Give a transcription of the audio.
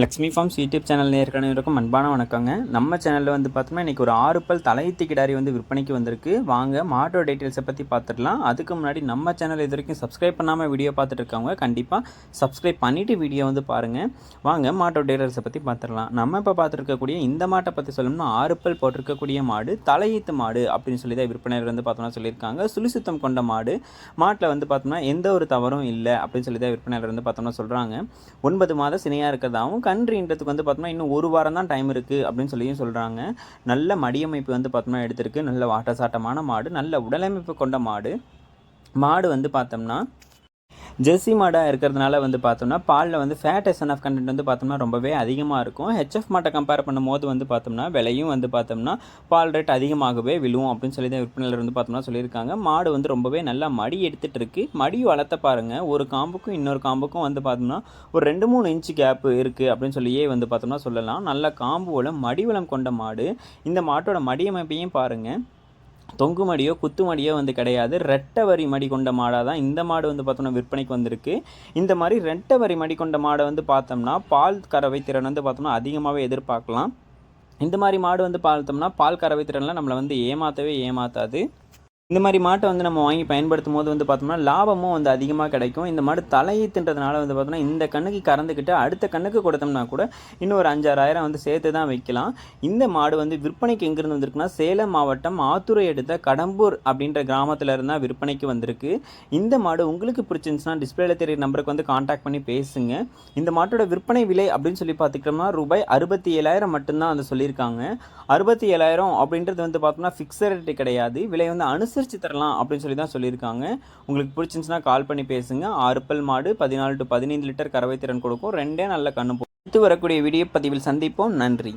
Lakshmi farms YouTube channel நேர்காணவருக்கும் அன்பான வணக்கங்க. நம்ம சேனலில் வந்து பார்த்தோம்னா இன்றைக்கி ஒரு ஆறு பல் தலையீத்து கிடாரி வந்து விற்பனைக்கு வந்திருக்கு. வாங்க மாட்டோட டீட்டெயில்ஸை பற்றி பார்த்துடலாம் அதுக்கு முன்னாடி நம்ம சேனல் இது வரைக்கும் சப்ஸ்கிரைப் பண்ணாமல் வீடியோ பார்த்துட்டு இருக்கவங்க கண்டிப்பாக சப்ஸ்கிரைப் பண்ணிவிட்டு வீடியோ வந்து பாருங்கள் வாங்க மாட்டோட டீட்டெயில்ஸை பற்றி பார்த்துடலாம் நம்ம இப்போ பார்த்துருக்கக்கூடிய இந்த மாட்டை பற்றி சொல்லணும்னா ஆறு பல் போட்டிருக்கக்கூடிய மாடு தலையீத்து மாடு அப்படின்னு சொல்லி தான் விற்பனையில் வந்து பார்த்தோம்னா சொல்லியிருக்காங்க. சுழிசுத்தம் கொண்ட மாடு. மாட்டில் வந்து பார்த்தோம்னா எந்த ஒரு தவறும் இல்லை அப்படின்னு சொல்லி தான் விற்பனையில் வந்து பார்த்தோம்னா சொல்கிறாங்க ஒன்பது மாதம் சினையாக கண்ட்ரின்றதுக்கு கன்றுன்றதுக்கு வந்து பார்த்தோம்னா இன்னும் ஒரு வாரம் தான் டைம் இருக்குது அப்படின்னு சொல்லியும் சொல்கிறாங்க நல்ல மடியமைப்பு வந்து பார்த்தோம்னா எடுத்திருக்கு. நல்ல வாட்டசாட்டமான மாடு நல்ல உடலமைப்பு கொண்ட மாடு. மாடு வந்து பார்த்தோம்னா ஜெர்சி மாடாக இருக்கிறதுனால வந்து பார்த்தோம்னா பாலில் வந்து ஃபேட் எஸ்என்எஃப் கண்டென்ட் வந்து பார்த்தோம்னா ரொம்பவே அதிகமாக இருக்கும். ஹெச்எஃப் மாட்டை கம்பேர் பண்ணும்போது வந்து பார்த்தோம்னா விலையும் வந்து பார்த்தோம்னா பால் ரேட் அதிகமாகவே விழுவும் அப்படின்னு சொல்லி தான் விற்பனையில் வந்து பார்த்தோம்னா சொல்லியிருக்காங்க. மாடு வந்து ரொம்பவே நல்லா மடி எடுத்துகிட்டு இருக்கு. மடி வளர்த்த பாருங்கள் ஒரு காம்புக்கும் இன்னொரு காம்புக்கும் வந்து பார்த்தோம்னா ஒரு ரெண்டு மூணு இன்ச்சு கேப்பு இருக்குது அப்படின்னு சொல்லியே வந்து பார்த்தோம்னா சொல்லலாம். நல்ல காம்பு மடிவளம் மடி வளம் கொண்ட மாடு. இந்த மாட்டோட மடியமைப்பையும் பாருங்கள் தொங்கு மடியோ குத்து மடியோ வந்து கிடையாது. ரெட்டை வரி மடி கொண்ட மாடாக தான் இந்த மாடு வந்து பார்த்தோம்னா விற்பனைக்கு வந்திருக்கு. இந்த மாதிரி ரெட்டை வரி மடி கொண்ட மாடை வந்து பார்த்தோம்னா பால் கறவை திறன் வந்து பார்த்தோம்னா அதிகமாகவே எதிர்பார்க்கலாம். இந்த மாதிரி மாடு வந்து பார்த்தோம்னா பால் கறவை திறனில் நம்மளை வந்து ஏமாற்றவே ஏமாற்றாது இந்த மாதிரி மாட்டை வந்து நம்ம வாங்கி பயன்படுத்தும் போது வந்து பார்த்தோம்னா லாபமும் வந்து அதிகமாக கிடைக்கும். இந்த மாடு தலையை தின்றதுனால வந்து பார்த்தோம்னா இந்த கண்ணுக்கு கறந்துக்கிட்டு அடுத்த கண்ணுக்கு கொடுத்தோம்னா கூட இன்னும் ஒரு அஞ்சாறாயிரம் வந்து சேர்த்து தான் வைக்கலாம். இந்த மாடு வந்து விற்பனைக்கு எங்கேருந்து வந்திருக்குன்னா சேலம் மாவட்டம் ஆத்துரை எடுத்த கடம்பூர் அப்படின்ற கிராமத்தில் இருந்தால் விற்பனைக்கு வந்திருக்கு. இந்த மாடு உங்களுக்கு பிடிச்சிருந்துச்சுன்னா டிஸ்பிளேல தெரிய நம்பருக்கு வந்து காண்டாக்ட் பண்ணி பேசுங்க. இந்த மாட்டோட விற்பனை விலை அப்படின்னு சொல்லி பார்த்துக்கிட்டோம்னா ரூபாய் அறுபத்தி ஏழாயிரம் மட்டும்தான் வந்து சொல்லியிருக்காங்க. அறுபத்தி ஏழாயிரம் அப்படின்றது வந்து பார்த்தோம்னா ஃபிக்ஸட் ரேட்டு கிடையாது. விலை வந்து அனுசரித்து தரலாம் அப்படின்னு சொல்லி தான் சொல்லியிருக்காங்க. உங்களுக்கு பிடிச்சிருந்துச்சுன்னா கால் பண்ணி பேசுங்க. ஆறுப்பல் மாடு பதினாலு டு பதினைந்து லிட்டர் கறவை திறன் கொடுக்கும். ரெண்டே நல்ல கண்ணு போ- அடுத்து வரக்கூடிய வீடியோ பதிவில் சந்திப்போம். நன்றி.